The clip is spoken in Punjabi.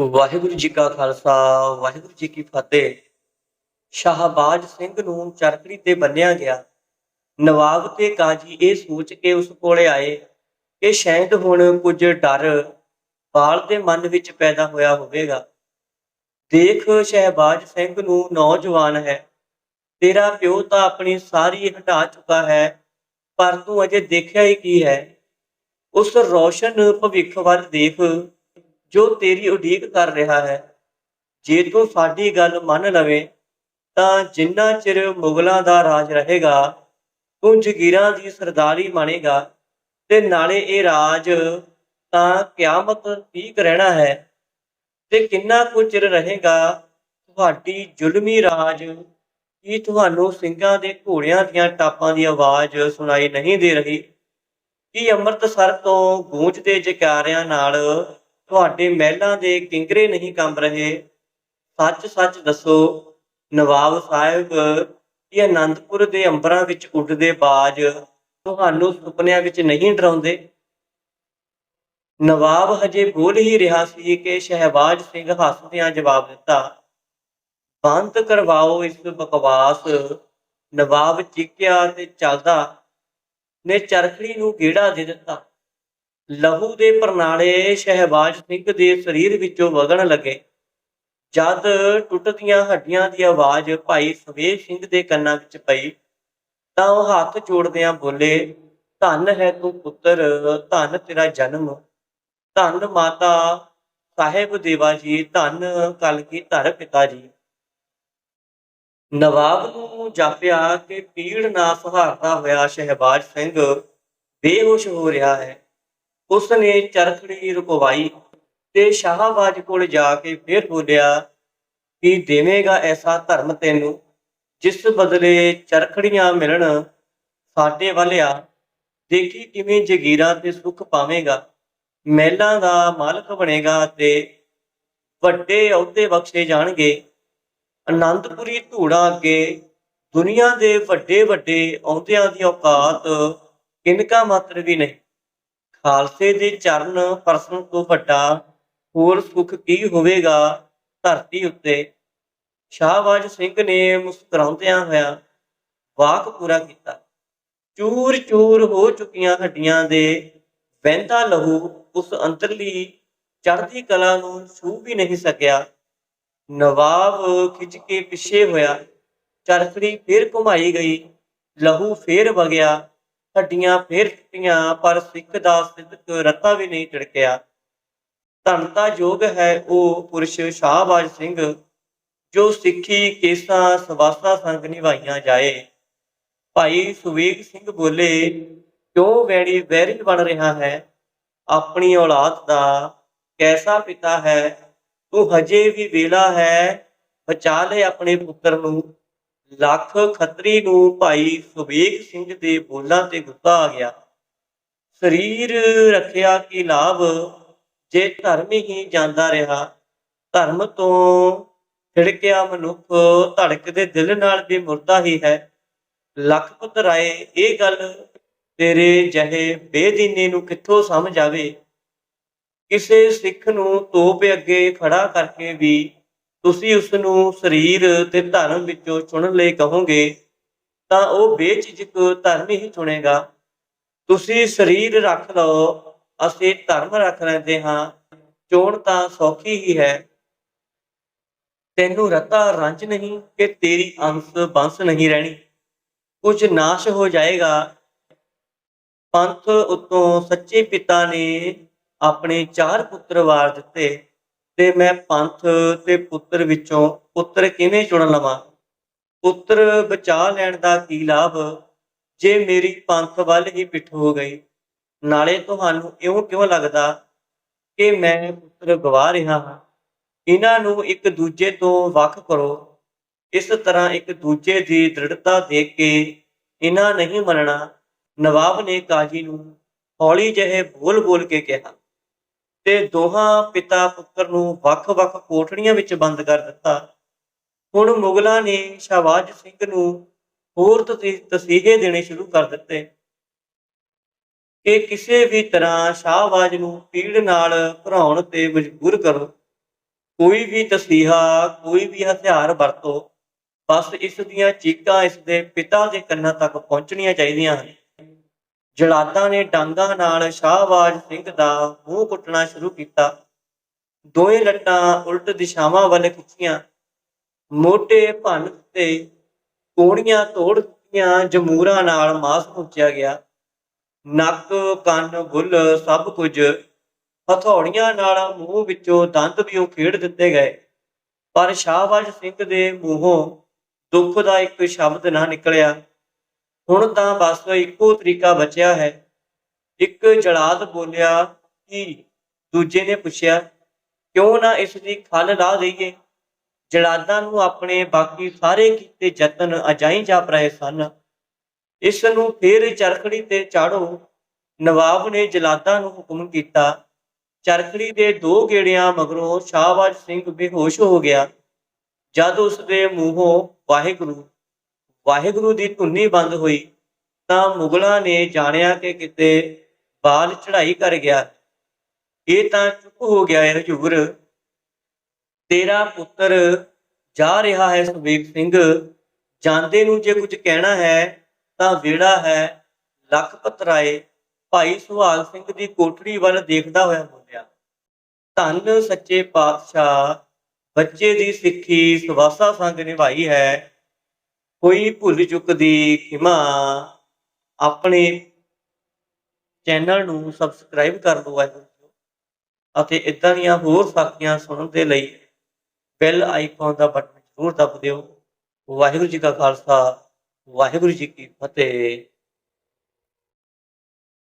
ਵਾਹਿਗੁਰੂ ਜੀ ਕਾ ਖਾਲਸਾ, ਵਾਹਿਗੁਰੂ ਜੀ ਕੀ ਫਤਿਹ। ਸ਼ਾਹਬਾਜ਼ ਸਿੰਘ ਨੂੰ ਚਰਖੜੀ ਤੇ ਬੰਨਿਆ ਗਿਆ। ਨਵਾਬ ਤੇ ਕਾਜੀ ਇਹ ਸੋਚ ਕੇ ਉਸ ਕੋਲੇ ਆਏ ਕਿ ਸ਼ਾਇਦ ਹੁਣ ਕੁਝ ਡਰ ਬਾਲ ਦੇ ਮਨ ਵਿੱਚ ਪੈਦਾ ਹੋਇਆ ਹੋਵੇਗਾ। ਦੇਖ ਸ਼ਹਿਬਾਜ਼ ਸਿੰਘ ਨੂੰ ਨੌਜਵਾਨ ਹੈ। ਤੇਰਾ ਪਿਓ ਤਾਂ ਆਪਣੀ ਸਾਰੀ ਹਟਾ ਚੁੱਕਾ ਹੈ, ਪਰ ਤੂੰ ਅਜੇ ਦੇਖਿਆ ਹੀ ਕੀ ਹੈ। ਉਸ ਰੋਸ਼ਨ ਭਵਿੱਖ ਵੱਲ ਦੇਖ ਜੋ ਤੇਰੀ ਉਡੀਕ ਕਰ ਰਿਹਾ ਹੈ, ਜੇ ਤੂੰ ਸਾਡੀ ਗੱਲ ਮੰਨ ਲਵੇਂ, ਤਾਂ ਜਿੰਨਾ ਚਿਰ ਮੁਗਲਾਂ ਦਾ ਰਾਜ ਰਹੇਗਾ, ਤੂੰ ਜਗੀਰਾਂ ਦੀ ਸਰਦਾਰੀ ਬਣੇਗਾ ਤੇ ਨਾਲੇ ਇਹ ਰਾਜ ਤਾਂ ਕਿਆਮਤ ਤੀਕ ਰਹਿਣਾ ਹੈ, ਤੇ ਕਿੰਨਾ ਕੁ ਚਿਰ ਰਹੇਗਾ, ਤੁਹਾਡੀ ਜ਼ੁਲਮੀ ਰਾਜ ਕੀ ਤੁਹਾਨੂੰ ਸਿੰਘਾਂ ਦੇ ਘੋੜਿਆਂ ਦੀਆਂ ਟਾਪਾਂ ਦੀ ਆਵਾਜ਼ ਸੁਣਾਈ ਨਹੀਂ ਦੇ ਰਹੀ? ਕੀ ਅੰਮ੍ਰਿਤਸਰ ਤੋਂ ਗੂੰਜਦੇ ਜਕਾਰਿਆਂ ਨਾਲ ਤੁਹਾਡੇ ਮਹਿਲਾਂ ਦੇ ਕਿੰਗਰੇ ਨਹੀਂ ਕੰਬ ਰਹੇ। ਸੱਚ ਸੱਚ ਦੱਸੋ, ਨਵਾਬ ਸਾਹਿਬ, ਇਹ ਆਨੰਦਪੁਰ ਦੇ ਅੰਬਰਾਂ ਵਿੱਚ ਉੱਡਦੇ ਬਾਜ ਤੁਹਾਨੂੰ ਸੁਪਨਿਆਂ ਵਿੱਚ ਨਹੀਂ ਡਰਾਉਂਦੇ? ਨਵਾਬ ਹਜੇ ਬੋਲ ਹੀ ਰਿਹਾ ਸੀ ਕਿ ਸ਼ਹਿਬਾਜ਼ ਸਿੰਘ ਹੱਸਦਿਆਂ ਜਵਾਬ ਦਿੱਤਾ, ਬੰਦ ਕਰਵਾਓ ਇਸ ਬਕਵਾਸ। ਨਵਾਬ ਚੀਕਿਆ ਤੇ ਚੱਲਦਾ, ਨੇ ਚਰਖੜੀ ਨੂੰ ਗੇੜਾ ਦੇ ਦਿੱਤਾ। ਲਹੂ ਦੇ ਪ੍ਰਣਾਲੇ ਸ਼ਹਿਬਾਜ਼ ਸਿੰਘ ਦੇ ਸਰੀਰ ਵਿੱਚੋਂ ਵਗਣ ਲੱਗੇ। ਜਦ ਟੁੱਟਦੀਆਂ ਹੱਡੀਆਂ ਦੀ ਆਵਾਜ਼ ਭਾਈ ਸਵੇਸ਼ ਸਿੰਘ ਦੇ ਕੰਨਾਂ ਵਿੱਚ ਪਈ, ਤਾਂ ਉਹ ਹੱਥ ਜੋੜਦਿਆਂ ਬੋਲੇ, ਧੰਨ ਹੈ ਤੂੰ ਪੁੱਤਰ, ਧੰਨ ਤੇਰਾ ਜਨਮ। ਧੰਨ ਮਾਤਾ ਸਾਹਿਬ ਦੇਵਾ ਜੀ, ਧੰਨ ਕਲਗੀ ਧਰ ਪਿਤਾ ਜੀ। ਨਵਾਬ ਨੂੰ ਜਾਪਿਆ ਕਿ ਪੀੜ ਨਾ ਸਹਾਰਦਾ ਹੋਇਆ ਸ਼ਹਿਬਾਜ਼ ਸਿੰਘ ਬੇਹੋਸ਼ ਹੋ ਰਿਹਾ ਹੈ। ਉਸ ਨੇ ਚਰਖੜੀ ਰੁਕਵਾਈ ਤੇ ਸ਼ਾਹਬਾਜ਼ ਕੋਲ ਜਾ ਕੇ ਫਿਰ ਬੋਲਿਆ ਕਿ ਦੇਵੇਗਾ ਐਸਾ ਧਰਮ ਤੈਨੂੰ, ਜਿਸ ਬਦਲੇ ਚਰਖੜੀਆਂ ਮਿਲਣ ਸਾਡੇ ਵੱਲਿਆ ਦੇਖੀ ਕਿਵੇਂ ਜਗੀਰਾਂ ਤੇ ਸੁੱਖ ਪਾਵੇਂਗਾ, ਮਹਿਲਾਂ ਦਾ ਮਾਲਕ ਬਣੇਗਾ ਤੇ ਵੱਡੇ ਅਹੁਦੇ ਬਖਸ਼ੇ ਜਾਣਗੇ। ਅਨੰਦਪੁਰੀ ਧੂੜਾ ਅੱਗੇ ਦੁਨੀਆ ਦੇ ਵੱਡੇ ਵੱਡੇ ਅਹੁਦਿਆਂ ਦੀ ਔਕਾਤ ਕਿਨਕਾ ਮਾਤਰ ਵੀ ਨਹੀਂ। ਖਾਲਸੇ ਦੇ ਚਰਨ ਪਰਸਨ ਤੋਂ ਵੱਡਾ ਹੋਰ ਸੁੱਖ ਕੀ ਹੋਵੇਗਾ? ਧਰਤੀ ਉੱਤੇ ਸ਼ਾਹਬਾਜ਼ ਸਿੰਘ ਨੇ ਮੁਸਕਰਾਉਂਦਿਆਂ ਹੋਇਆ ਵਾਕ ਪੂਰਾ ਕੀਤਾ। ਚੂਰ ਚੂਰ ਹੋ ਚੁੱਕੀਆਂ ਹੱਡੀਆਂ ਦੇ ਵਹਿੰਦਾ ਲਹੂ ਉਸ ਅੰਤਰਲੀ ਚੜ੍ਹਦੀ ਕਲਾ ਨੂੰ ਛੂ ਵੀ ਨਹੀਂ ਸਕਿਆ। ਨਵਾਬ ਖਿੱਚ ਕੇ ਪਿੱਛੇ ਹੋਇਆ। ਚਰਖੜੀ ਫੇਰ ਘੁਮਾਈ ਗਈ। ਲਹੂ ਫੇਰ ਵਗਿਆ। ਹੱਡੀਆਂ ਫੇਰ ਟੁੱਟੀਆਂ, ਪਰ ਸਿੱਖ ਦਾ ਸਿੱਧਕ ਰਤਾ ਵੀ ਨਹੀਂ ਟਿੜਕਿਆ ਧੰਨਤਾ ਯੋਗ ਹੈ ਉਹ ਪੁਰਸ਼ ਸ਼ਾਹਬਾਜ਼ ਸਿੰਘ, ਜੋ ਸਿੱਖੀ ਕੇਸਾਂ ਸਵਾਸਾ ਸੰਗ ਨਿਭਾਈਆਂ ਜਾਏ। ਭਾਈ ਸੁਵੇਗ ਸਿੰਘ ਬੋਲੇ, ਕਿਉਂ ਵੈੜੀ ਵੈਰੀ ਬਣ ਰਿਹਾ ਹੈ? ਆਪਣੀ ਔਲਾਦ ਦਾ ਕੈਸਾ ਪਿਤਾ ਹੈ? ਤੂੰ ਹਜੇ ਵੀ ਵੇਲਾ ਹੈ, ਬਚਾ ਲੈ ਆਪਣੇ ਪੁੱਤਰ ਨੂੰ। ਲੱਖ ਖੱਤਰੀ ਨੂੰ ਭਾਈ ਸੁਬੇਗ ਸਿੰਘ ਦੇ ਬੋਲਾਂ ਤੇ ਗੁੱਸਾ ਆ ਗਿਆ। ਸਰੀਰ ਰੱਖਿਆ ਕੀ ਲਾਭ? ਜੇ ਧਰਮ ਹੀ ਜਾਂਦਾ ਰਿਹਾ, ਧਰਮ ਤੋਂ ਫਿੜਕਿਆ ਮਨੁੱਖ ਧੜਕਦੇ ਦਿਲ ਨਾਲ ਵੀ ਮੁਰਦਾ ਹੀ ਹੈ। ਲਖਪਤ ਰਾਏ, ਇਹ ਗੱਲ ਤੇਰੇ ਜਹੇ ਬੇਦੀਨੀ ਨੂੰ ਕਿੱਥੋਂ ਸਮਝ ਆਵੇ? ਕਿਸੇ ਸਿੱਖ ਨੂੰ ਤੋਪ ਅੱਗੇ ਖੜਾ ਕਰਕੇ ਵੀ ਤੁਸੀਂ ਉਸ ਨੂੰ ਸਰੀਰ ਤੇ ਧਰਮ ਵਿੱਚੋਂ ਚੁਣਨ ਲਈ ਕਹੋਗੇ, ਤਾਂ ਉਹ ਬੇਝਿਜਕ ਧਰਮ ਹੀ ਚੁਣੇਗਾ। ਤੁਸੀਂ ਸਰੀਰ ਰੱਖ ਲਓ, ਅਸੀਂ ਧਰਮ ਰੱਖ ਲੈਂਦੇ ਹਾਂ, ਚੋਣ ਤਾਂ ਸੌਖੀ ਹੀ ਹੈ। ਤੈਨੂੰ ਰਤਾ ਰੰਜ ਨਹੀਂ ਕਿ ਤੇਰੀ ਅੰਸ ਬੰਸ ਨਹੀਂ ਰਹਿਣੀ। ਕੁਝ ਨਾਸ਼ ਹੋ ਜਾਏਗਾ। ਪੰਥ ਉਤੋਂ ਸੱਚੇ ਪਿਤਾ ਨੇ ਆਪਣੇ ਚਾਰ ਪੁੱਤਰ ਵਾਰ ਦਿੱਤੇ। ਤੇ ਮੈਂ ਪੰਥ ਤੇ ਪੁੱਤਰ ਵਿੱਚੋਂ ਪੁੱਤਰ ਕਿਵੇਂ ਚੁਣ ਲਵਾਂ? ਪੁੱਤਰ ਬਚਾ ਲੈਣ ਦਾ ਕੀ ਲਾਭ? ਜੇ ਮੇਰੀ ਪੰਥ ਵੱਲ ਹੀ ਪਿੱਠ ਹੋ ਗਈ, ਨਾਲੇ ਤੁਹਾਨੂੰ ਇਉਂ ਕਿਉਂ ਲੱਗਦਾ ਕਿ ਮੈਂ ਪੁੱਤਰ ਗਵਾ ਰਿਹਾ ਹਾਂ? ਇਹਨਾਂ ਨੂੰ ਇੱਕ ਦੂਜੇ ਤੋਂ ਵੱਖ ਕਰੋ। ਇਸ ਤਰ੍ਹਾਂ ਇੱਕ ਦੂਜੇ ਦੀ ਦ੍ਰਿੜਤਾ ਦੇਖ ਕੇ ਇਹਨਾਂ ਨਹੀਂ ਮੰਨਣਾ, ਨਵਾਬ ਨੇ ਕਾਜੀ ਨੂੰ ਹੌਲੀ ਜਿਹੇ ਬੋਲ-ਬੋਲ ਕੇ ਕਿਹਾ। ਤੇ ਦੋਹਾਂ ਪਿਤਾ ਪੁੱਤਰ ਨੂੰ ਵੱਖ-ਵੱਖ ਕੋਠੜੀਆਂ ਵਿੱਚ ਬੰਦ ਕਰ ਦਿੱਤਾ। ਹੁਣ ਮੁਗਲਾਂ ਨੇ ਸ਼ਾਹਬਾਜ਼ ਸਿੰਘ ਨੂੰ ਹੋਰ ਤਸੀਹੇ ਦੇਣੇ ਸ਼ੁਰੂ ਕਰ ਦਿੱਤੇ। ਕਿ ਕਿਸੇ ਵੀ ਤਰ੍ਹਾਂ ਸ਼ਾਹਬਾਜ਼ ਨੂੰ ਪੀੜ ਨਾਲ ਭਰਾਉਣ ਤੇ ਮਜਬੂਰ ਕਰੋ। ਕੋਈ ਵੀ ਤਸੀਹਾ, ਕੋਈ ਵੀ ਹਥਿਆਰ ਵਰਤੋ, ਬਸ ਇਸ ਦੀਆਂ ਚੀਕਾਂ ਇਸ ਦੇ ਪਿਤਾ ਦੇ ਕੰਨਾਂ ਤੱਕ ਪਹੁੰਚਣੀਆਂ ਚਾਹੀਦੀਆਂ ਹਨ। ਜਲਾਦਾਂ ਨੇ ਡਾਂਗਾਂ ਨਾਲ ਸ਼ਾਹਬਾਜ਼ ਸਿੰਘ ਦਾ ਮੂੰਹ ਕੁੱਟਣਾ ਸ਼ੁਰੂ ਕੀਤਾ। ਦੋਵੇਂ ਲੱਟਾਂ ਉਲਟ ਦਿਸ਼ਾਵਾਂ ਵੱਲ ਖਿੱਚੀਆਂ। ਮੋਢੇ ਭੰਨ ਤੇ ਕੋਣੀਆਂ ਤੋੜ ਦਿੱਤੀਆਂ, ਜਮੂਰਾਂ ਨਾਲ ਮਾਸ ਪੁੱਛਿਆ ਗਿਆ। ਨੱਕ, ਕੰਨ, ਬੁੱਲ ਸਭ ਕੁਝ ਹਥੌੜੀਆਂ ਨਾਲ ਮੂੰਹ ਵਿੱਚੋਂ ਦੰਦ ਵੀ ਉਖੇੜ ਦਿੱਤੇ ਗਏ। ਪਰ ਸ਼ਾਹਬਾਜ਼ ਸਿੰਘ ਦੇ ਮੂੰਹੋਂ ਦੁੱਖ ਦਾ ਇੱਕ ਸ਼ਬਦ ਨਾ ਨਿਕਲਿਆ। ਹੁਣ ਤਾਂ ਬਸ ਇੱਕੋ ਤਰੀਕਾ ਬਚਿਆ ਹੈ। ਇੱਕ ਜਲਾਦ ਬੋਲਿਆ ਕਿ ਦੂਜੇ ਨੇ ਪੁੱਛਿਆ, ਕਿਉਂ ਨਾ ਇਸ ਦੀ ਖੱਲ ਲਾ ਦਈਏ? ਜਲਾਦਾਂ ਨੂੰ ਆਪਣੇ ਬਾਕੀ ਸਾਰੇ ਕੀਤੇ ਯਤਨ ਅਜਾਈ ਜਾਪ ਰਹੇ ਸਨ। ਇਸ ਨੂੰ ਫੇਰ ਚਰਖੜੀ ਤੇ ਚਾੜੋ। ਨਵਾਬ ਨੇ ਜਲਾਦਾਂ ਨੂੰ ਹੁਕਮ ਕੀਤਾ। ਚਰਖੜੀ ਦੇ ਦੋ ਗੇੜਿਆਂ ਮਗਰੋਂ ਸ਼ਾਹਬਾਜ਼ ਸਿੰਘ ਬੇਹੋਸ਼ ਹੋ ਗਿਆ। ਜਦ ਉਸ ਦੇ ਮੂੰਹੋਂ ਵਾਹਿਗੁਰੂ ਵਾਹਿਗੁਰੂ ਦੀ ਧੁੰਨੀ ਬੰਦ ਹੋਈ ਤਾਂ ਮੁਗਲਾਂ ਨੇ ਜਾਣਿਆ ਕਿ ਕਿਤੇ ਬਾਲ ਚੜਾਈ ਕਰ ਗਿਆ। ਇਹ ਤਾਂ ਚੁੱਪ ਹੋ ਗਿਆ ਹੈ ਹਜੂਰ। ਤੇਰਾ ਪੁੱਤਰ ਜਾ ਰਿਹਾ ਹੈ ਸੁਬੇਗ ਸਿੰਘ। ਜਾਂਦੇ ਨੂੰ ਜੇ ਕੁਝ ਕਹਿਣਾ ਹੈ ਤਾਂ ਵੇੜਾ ਹੈ, ਲੱਖ ਪਤਰਾਏ। ਭਾਈ ਸੁਹਾਗ ਸਿੰਘ ਦੀ ਕੋਠੜੀ ਵੱਲ ਦੇਖਦਾ ਹੋਇਆ ਬੋਲਿਆ, ਧੰਨ ਸੱਚੇ ਪਾਤਸ਼ਾਹ, ਬੱਚੇ ਦੀ ਸਿੱਖੀ ਸਵਾਸਾ ਸੰਗ ਨਿਭਾਈ ਹੈ। ਕੋਈ ਭੁੱਲ ਚੁੱਕ ਦੀ ਖਿਮਾ, ਆਪਣੇ ਚੈਨਲ ਨੂੰ ਸਬਸਕ੍ਰਾਈਬ ਕਰ ਲਓ ਵਾਹਿਗੁਰੂ ਜੀ ਅਤੇ ਇਦਾਂ ਦੀਆਂ ਹੋਰ ਸਾਖੀਆਂ ਸੁਣਨ ਦੇ ਲਈ ਬੈਲ ਆਈਕਨ ਦਾ ਬਟਨ ਜ਼ਰੂਰ ਦਬ ਦਿਓ। ਵਾਹਿਗੁਰੂ ਜੀ ਕਾ ਖਾਲਸਾ, ਵਾਹਿਗੁਰੂ ਜੀ ਕੀ ਫਤਿਹ।